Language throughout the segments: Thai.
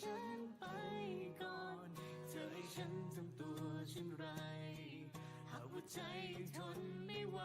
ฉันไปก่อน เธอให้ฉันทำตัวเช่นไร หากว่าใจทนไม่ไหว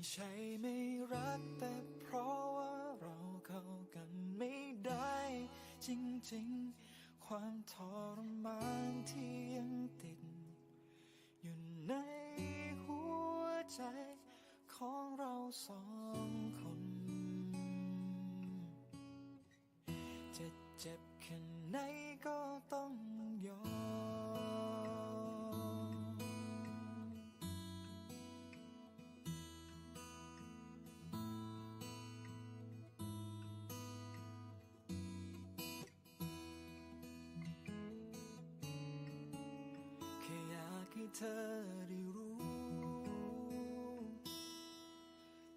ไม่ใช่ไม่รักแต่เพราะว่าเราเข้ากันไม่ได้ จริงๆ ความทรมานที่ยังติด อยู่ในหัวใจของเราสองคน จะเจ็บแค่ไหนก็ต้องยอม เธอได้รู้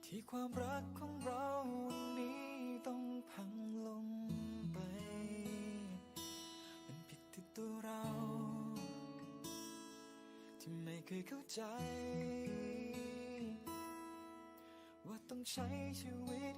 ที่ความรักของเราวันนี้ต้องพังลงไป มันผิดที่ตัวเรา ที่ไม่เคยเข้าใจ ว่าต้องใช้ชีวิต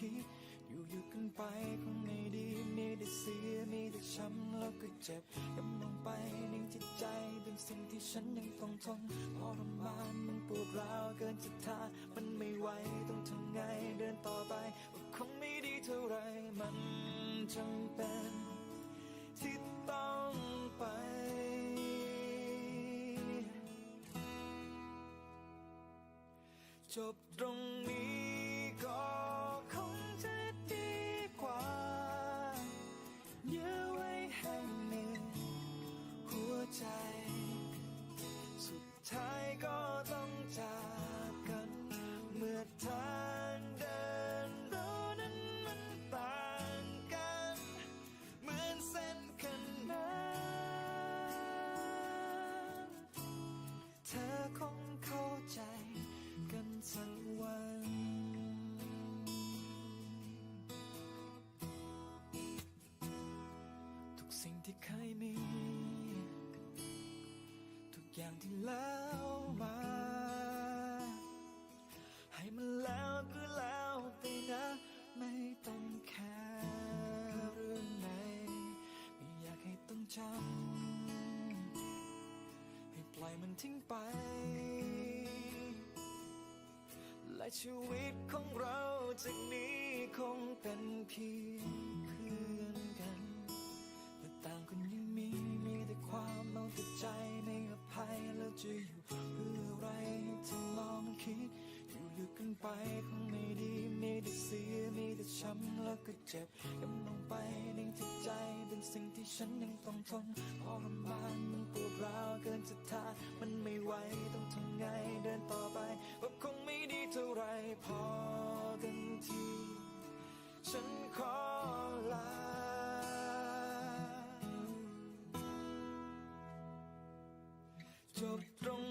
คิด อยู่อยู่กันไปคงไม่ดี มีแต่เสีย มีแต่ช้ำแล้วก็เจ็บกำลังไปในจิตใจเป็นสิ่งที่ฉันยังต้องทนทรมานมันปวดร้าวเกินจะทานมันไม่ไหวต้องทำไงเดินต่อไปก็คงไม่ดีเท่าไรมันจำเป็นที่ต้องไปจบตรง สิ่งที่เคยมี ทุกอย่างที่แล้วมา ให้มันแล้วก็แล้วไปนะ ไม่ต้องแค่เรื่องไหน ไม่อยากให้ต้องจำให้ปล่อยมันทิ้งไป และชีวิตของเราจากนี้คงเป็นเพียง เจ็บกำลงไปในจิตใจเป็นสิ่งที่ฉันยังต้องทนทรมานมันปวดร้าวเกินจะทานมันไม่ไหวต้องทำไงเดินต่อไปว่าคงไม่ดีเท่าไรพอกันทีฉันขอลาจบตรง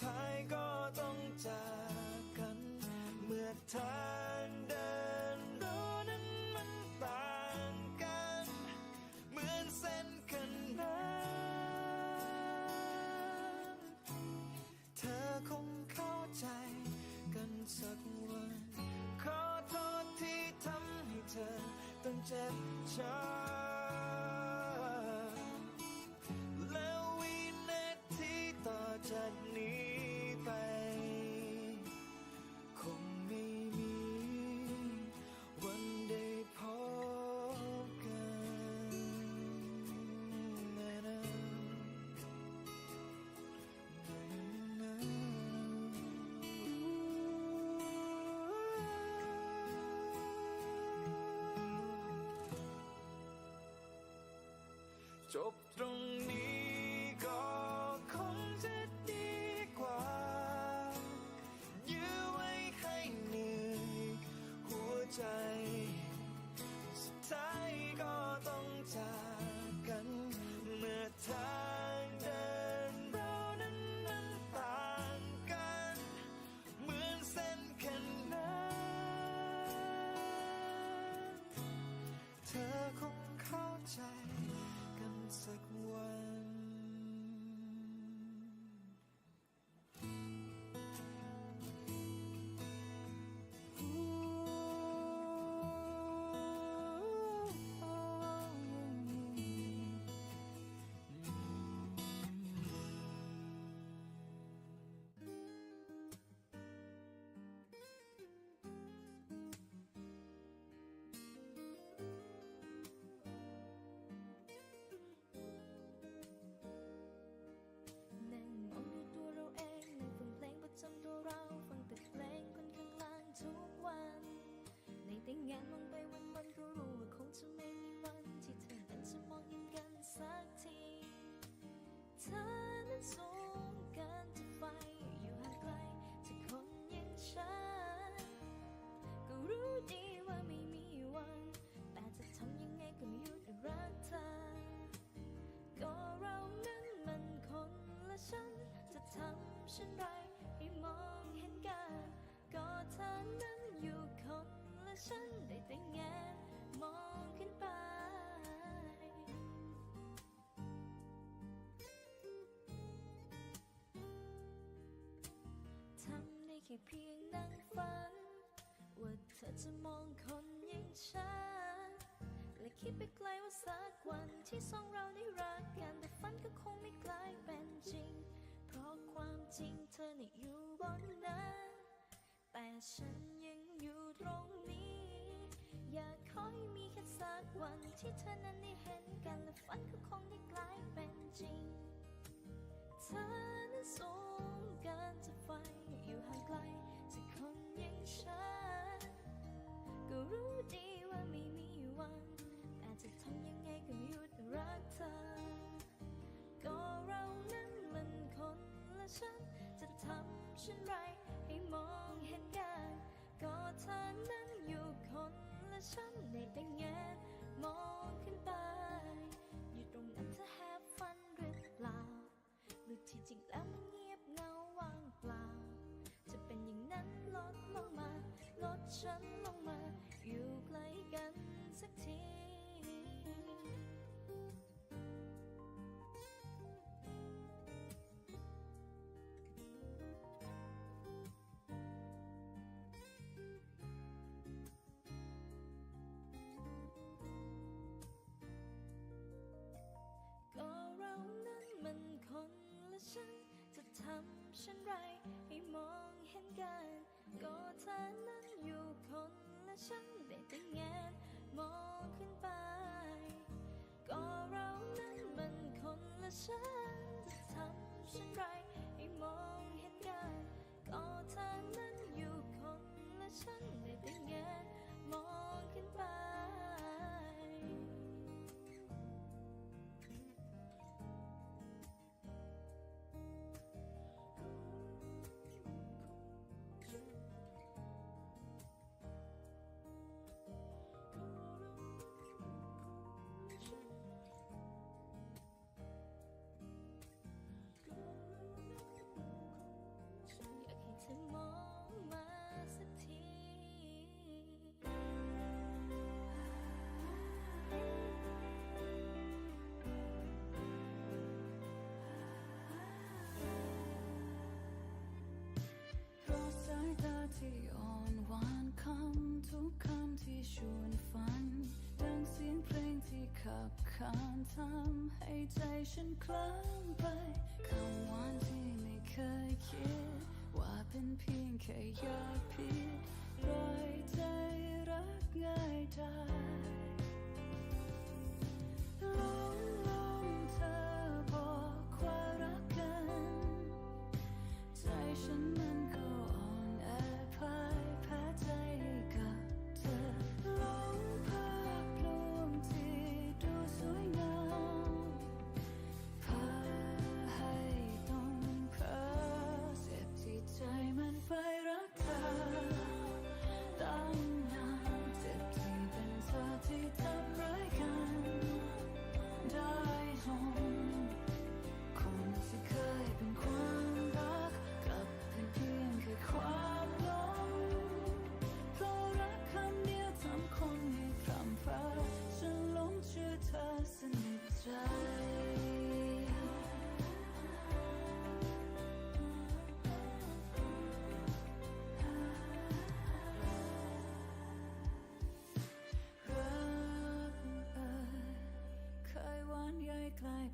ท้ายก็ต้องจากกัน เมื่อทางเดินรู้นั้นมันต่างกัน เหมือนเส้นกันนะเธอคงเข้าใจกันสักวัน ขอโทษที่ทำให้เธอต้องเจ็บช้ำ จบตรงนี้ก็คงจะดีกว่า ยื้อไว้ให้เหนื่อยหัวใจ สุดท้ายก็ต้องจากกัน เมื่อทางเดินเรานั้นมันต่างกัน เหมือนเส้นขนานเธอคงเข้าใจ กันำเช่นไรให้มองเห็นกันก็เธอนั้นอยู่คนและฉันได้แต่แงนมองขึ้นไปทำได้แค่เพียงนั่งฝัน ว่าเธอจะมองคนอย่างฉันและคิดไปไกลว่าสักวันที่สองเราได้รักกันแต่ฝันก็คงไม่กลายเป็นจริง เพราะความจริงเธอน่ะอยู่บนนั้นแต่ฉันยังอยู่ตรงนี้ อยากขอให้มีแค่สักวันที่เธอนั้นได้เห็นกันและฝันก็คงได้กลายเป็นจริง ฉัน จะทำเช่นไรให้มองเห็นกันก็เธอนั้นอยู่คนละฉันได้แต่แงนมองขึ้นไป อยู่ตรงนั้นเธอแฮปฟันหรือเปล่าหรือที่จริงแล้วมันเงียบเงาว่างเปล่า จะเป็นอย่างนั้นลดลงมาลดฉัน ช่นไรให้มองเห็นกัน ก็เธอนั้นอยู่คนละฉันได้แต่แงนมองขึ้นไป ก็เรานั้นมันคนละฉัน ทำให้ใจฉันคลั่งไปคำวานที่ไม่เคยคิด ว่าเป็นเพียงแค่ยาพิษปล่อยใจรักง่ายได้ like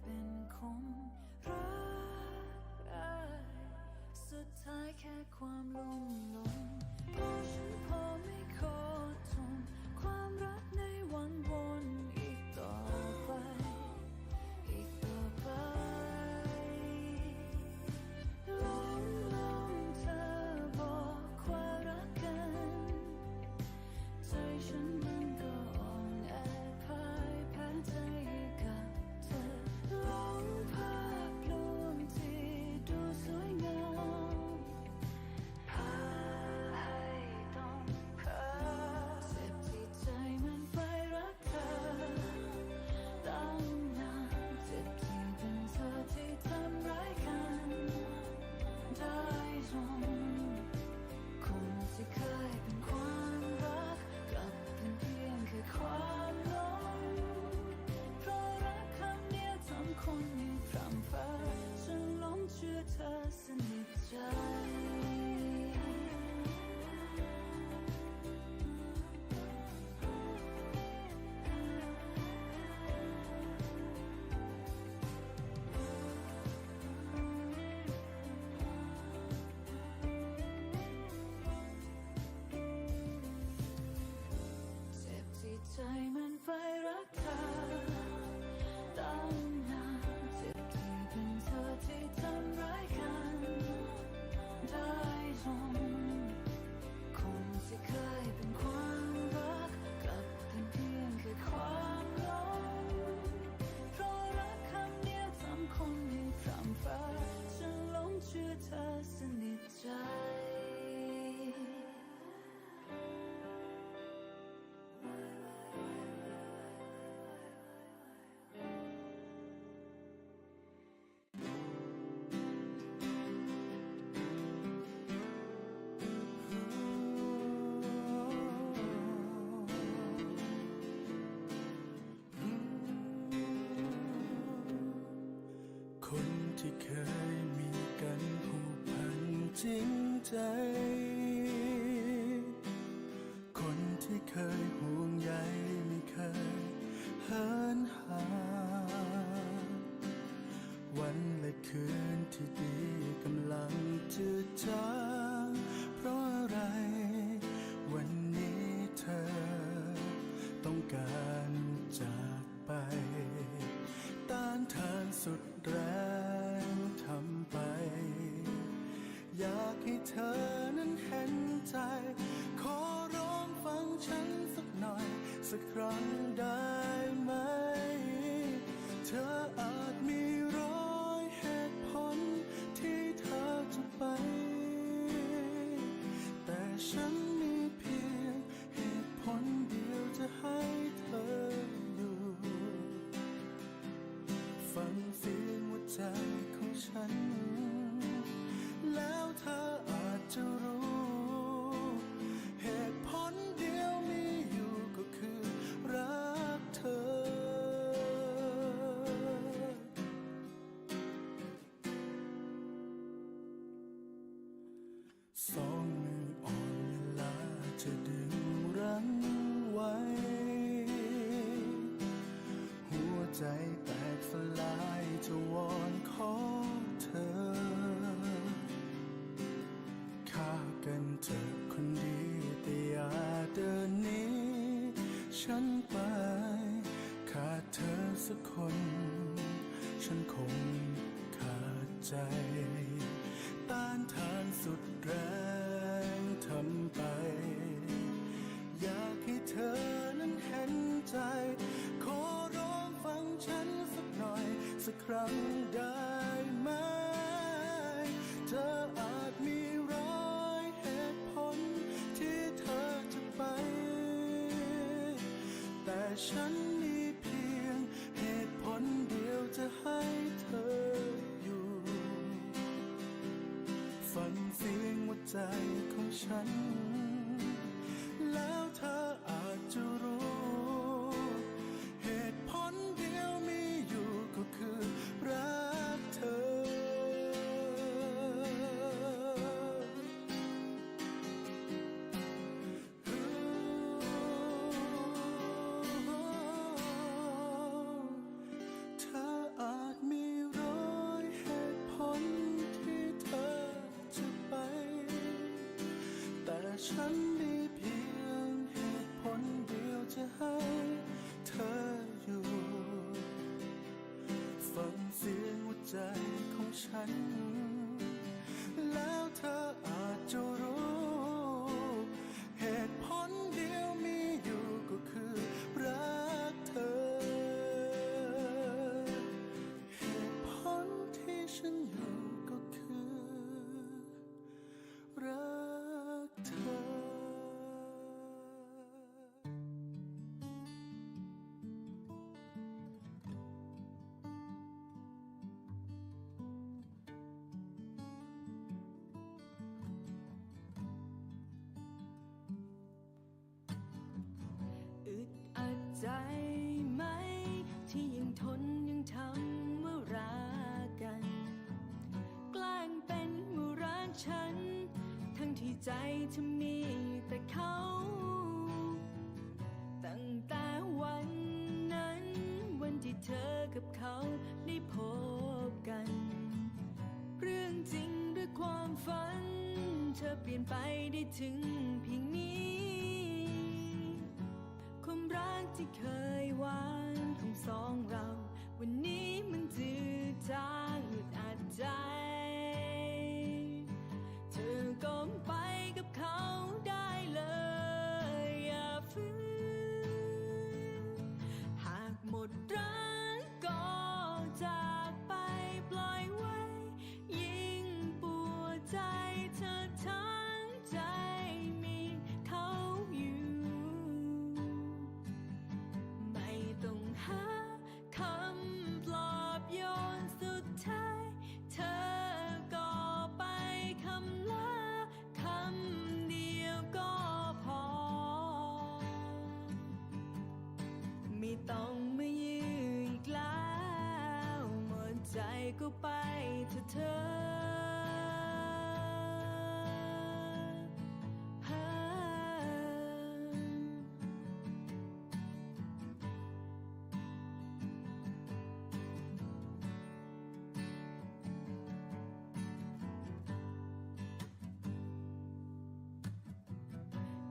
心在。 งได้ไหม เธออาจมีร้อยเหตุผลที่เธอจะไป แต่ฉันมีเพียงเหตุผลเดียวจะให้เธออยู่ ฟังเสียงหัวใจ จะดึงรั้งไว้ หัวใจแตกสลายจะวอนขอเธอฆ่ากันเธอคนดีแต่อย่าเดินนี้ ฉันไปขาดเธอสักคน รั้งได้ไหม เธออาจมีร้อยเหตุผลที่เธอจะไป แต่ฉันมีเพียงเหตุผลเดียวจะให้เธออยู่ฟังเสียงหัวใจของฉัน แล้วเธอ ฉันมีเพียงเหตุผลเดียวจะให้เธออยู่ ฟังเสียงหัวใจของฉัน ที่ยังทนยังทำว่ารักกัน แกล้งเป็นว่ารักฉัน ทั้งที่ใจเธอมีแต่เขา ตั้งแต่วันนั้น วันที่เธอกับเขาได้พบกัน เรื่องจริงหรือความฝัน เธอเปลี่ยนไปได้ถึงเพียงนี้ ความรักที่เคยหวานของ สองเรา วันนี้มันจืดจาง ต้องมายื้ออีกแล้วหมดใจก็ไปเถอะเธอ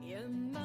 อย่ามา